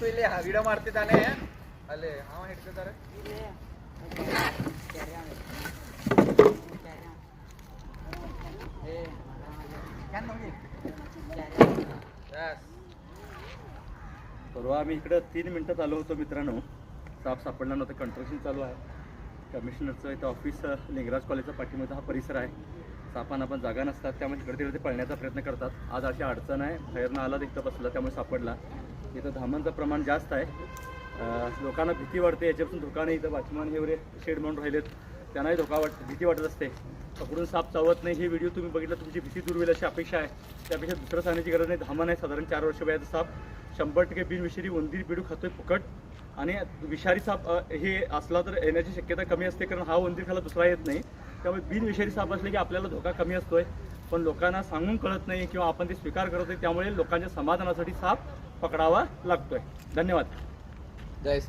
पहिले हा विडा मारते जाणे. अले हा माहिती जरा परवा आम्ही इकडं तीन मिनटात आलो होतो मित्रांनो. साप सापडला नव्हतं कंट्रक्शन चालू आहे. कमिशनरचं इथं ऑफिस लिंगराज कॉलेजच्या पाठीमध्ये हा परिसर आहे. सापांना पण जागा नसतात त्यामुळे इकडे तिकडे ते पळण्याचा प्रयत्न करतात. आज अशी अडचण आहे बाहेरनं आला तिथं बसला त्यामुळे सापडला. इथं धामांचं प्रमाण जास्त आहे. लोकांना भीती वाटते याच्यापासून धोका नाही. इथं वाचमान हे वगैरे शेड म्हणून राहिलेत. त्यांनाही धोका वाट भीती वाटत असते. पकडून साप चावत नाही. हे व्हिडिओ तुम्ही बघितला तुमची भीती दूर होईल अशी अपेक्षा आहे. त्यापेक्षा दुसरं सांगण्याची गरज नाही. धामान आहे. साधारण चार वर्ष वयाचा साप. शंभर टक्के बिनविषारी उंदीर पिडू खातोय फुकट. आणि विषारी साप हे असला तर येण्याची शक्यता कमी असते. कारण हा उंदीर खाला दुसरा येत नाही. त्यामुळे बिनविषारी साप असले की आपल्याला धोका कमी असतोय. पण लोकांना सांगून कळत नाही किंवा आपण ते स्वीकार करत नाही. त्यामुळे लोकांच्या समाधानासाठी साप पकडावा लागतोय. धन्यवाद. जय